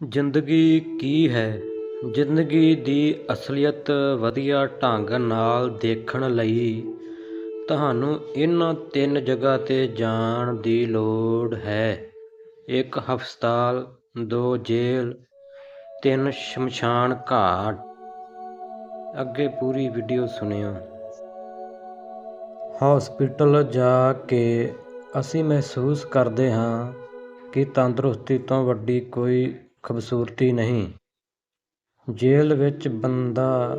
ਜ਼ਿੰਦਗੀ ਕੀ ਹੈ? ਜ਼ਿੰਦਗੀ ਦੀ ਅਸਲੀਅਤ ਵਧੀਆ ਢੰਗ ਨਾਲ ਦੇਖਣ ਲਈ ਤੁਹਾਨੂੰ ਇਹਨਾਂ ਤਿੰਨ ਜਗ੍ਹਾ 'ਤੇ ਜਾਣ ਦੀ ਲੋੜ ਹੈ। ਇੱਕ ਹਸਪਤਾਲ, ਦੋ ਜੇਲ੍ਹ, ਤਿੰਨ ਸ਼ਮਸ਼ਾਨ ਘਾਟ। ਅੱਗੇ ਪੂਰੀ ਵੀਡੀਓ ਸੁਣਿਓ। ਹਸਪੀਟਲ ਜਾ ਕੇ ਅਸੀਂ ਮਹਿਸੂਸ ਕਰਦੇ ਹਾਂ ਕਿ ਤੰਦਰੁਸਤੀ ਤੋਂ ਵੱਡੀ ਕੋਈ ਖੂਬਸੂਰਤੀ ਨਹੀਂ। ਜੇਲ੍ਹ ਵਿੱਚ ਬੰਦਾ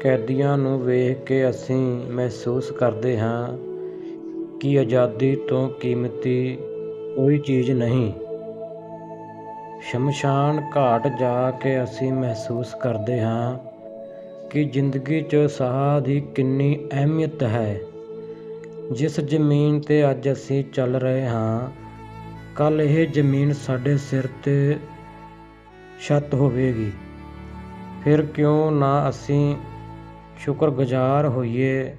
ਕੈਦੀਆਂ ਨੂੰ ਵੇਖ ਕੇ ਅਸੀਂ ਮਹਿਸੂਸ ਕਰਦੇ ਹਾਂ ਕਿ ਆਜ਼ਾਦੀ ਤੋਂ ਕੀਮਤੀ ਕੋਈ ਚੀਜ਼ ਨਹੀਂ। ਸ਼ਮਸ਼ਾਨ ਘਾਟ ਜਾ ਕੇ ਅਸੀਂ ਮਹਿਸੂਸ ਕਰਦੇ ਹਾਂ ਕਿ ਜ਼ਿੰਦਗੀ 'ਚ ਸਾਹ ਦੀ ਕਿੰਨੀ ਅਹਿਮੀਅਤ ਹੈ। ਜਿਸ ਜ਼ਮੀਨ 'ਤੇ ਅੱਜ ਅਸੀਂ ਚੱਲ ਰਹੇ ਹਾਂ ਕੱਲ ਇਹ ਜ਼ਮੀਨ ਸਾਡੇ ਸਿਰ 'ਤੇ ਛੱਤ ਹੋਵੇਗੀ। ਫਿਰ ਕਿਉਂ ਨਾ ਅਸੀਂ ਸ਼ੁਕਰਗੁਜ਼ਾਰ ਹੋਈਏ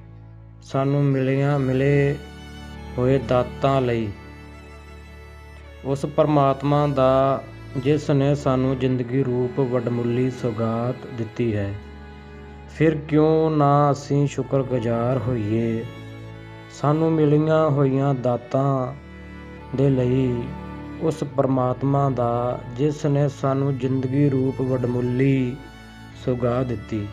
ਸਾਨੂੰ ਮਿਲੀਆਂ, ਮਿਲੇ ਹੋਏ ਦਾਤਾਂ ਲਈ। ਉਸ ਪਰਮਾਤਮਾ ਦਾ ਜਿਸ ਨੇ ਸਾਨੂੰ ਜ਼ਿੰਦਗੀ ਰੂਪ ਵਡਮੁੱਲੀ ਸੌਗਾਤ ਦਿੱਤੀ ਹੈ, ਫਿਰ ਕਿਉਂ ਨਾ ਅਸੀਂ ਸ਼ੁਕਰਗੁਜ਼ਾਰ ਹੋਈਏ। ਸਾਨੂੰ ਮਿਲੀਆਂ ਹੋਈਆਂ ਦਾਤਾਂ ਦੇ ਲਈ ਉਸ ਪਰਮਾਤਮਾ ਦਾ ਜਿਸ ਨੇ ਸਾਨੂੰ ਜ਼ਿੰਦਗੀ ਰੂਪ ਵਡਮੁੱਲੀ ਸੁਗਾ ਦਿੱਤੀ।